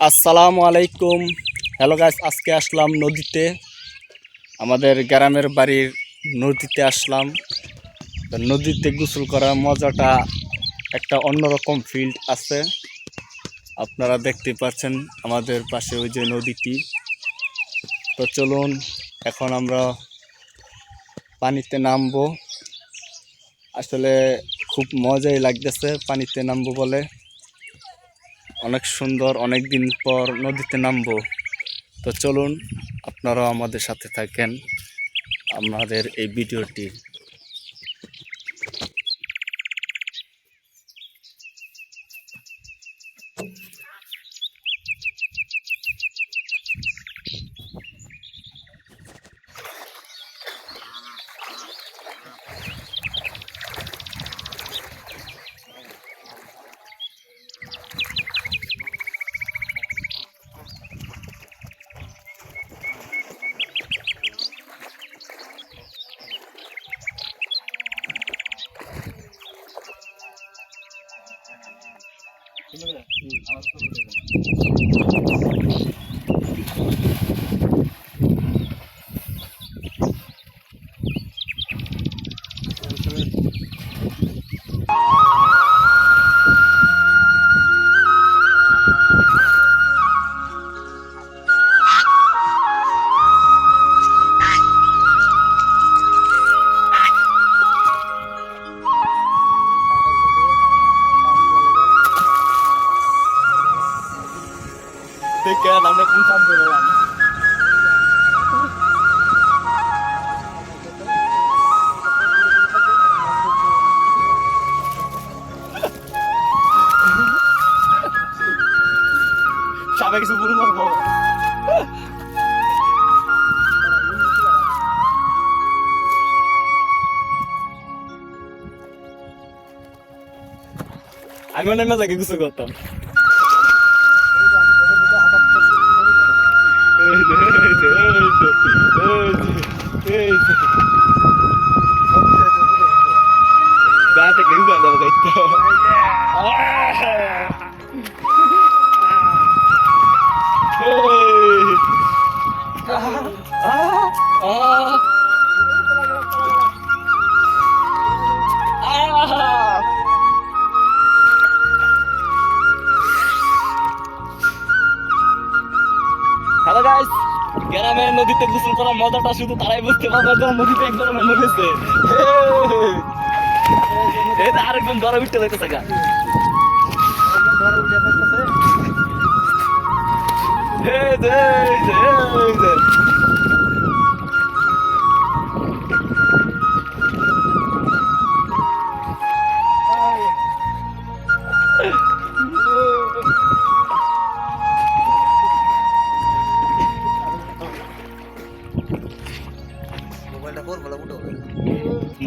আসসালামু আলাইকুম। Hello guys আজকে আসলাম নদীতে। আমাদের গ্রামের বাড়ির নদীতে আসলাম। নদীতে গোসল করার মজাটা একটা অন্যরকম ফিল্ড আছে। আপনারা দেখতে পাচ্ছেন আমাদের পাশে ওই যে নদীটি। তো চলুন, এখন আমরা পানিতে নামবো। আসলে খুব মজাই লাগতেছে পানিতে নামবো বলে। অনেক সুন্দর অনেক দিন পর নদীতে নামবো। তো চলুন, আপনারাও আমাদের সাথে থাকেন। আমাদের এই ভিডিওটি হুম দেখেন আমরা কোন চাপ সাবে কিছু বুড়ো মারবো আমি অনেক মজা কিছু করতাম। হ্যালো গাইস গ্রামের নদীতে গোসল করার মজাটা শুধু তারাই বুঝতে পারবে যারা নদীতে একবার নেমেছে গেছে এটা আরেকজন গরম উঠতে লাগতেছে গা। এই যে, এই যে,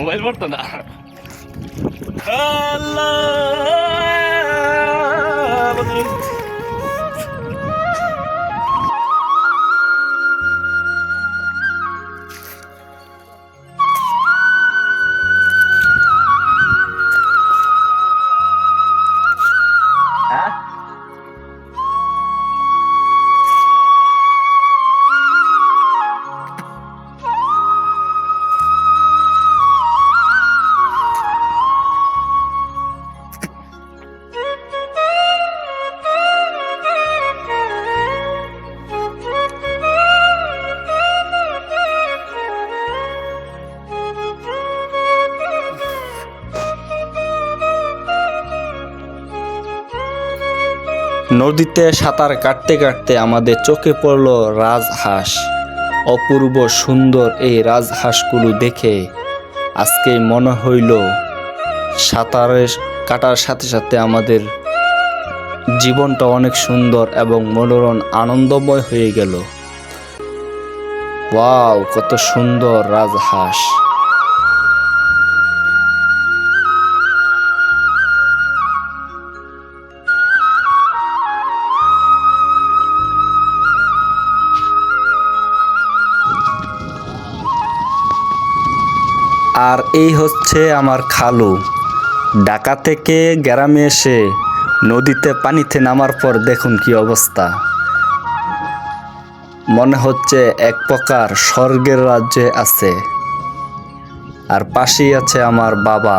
मोबाईल पडतो ना নদীতে সাঁতার কাটতে কাটতে আমাদের চোখে পড়ল রাজহাঁস। অপূর্ব সুন্দর এই রাজহাঁসগুলো দেখে আজকে মনে হইল সাঁতারের কাটার সাথে সাথে আমাদের জীবনটা অনেক সুন্দর এবং মনোরম আনন্দময় হয়ে গেল। ওয়াও, কত সুন্দর রাজহাঁস। আর এই হচ্ছে আমার খালু। ঢাকা থেকে গ্রামে এসে নদীতে পানিতে নামার পর দেখুন কি অবস্থা। মনে হচ্ছে এক প্রকার স্বর্গের রাজ্যে আছে। আর পাশেই আছে আমার বাবা।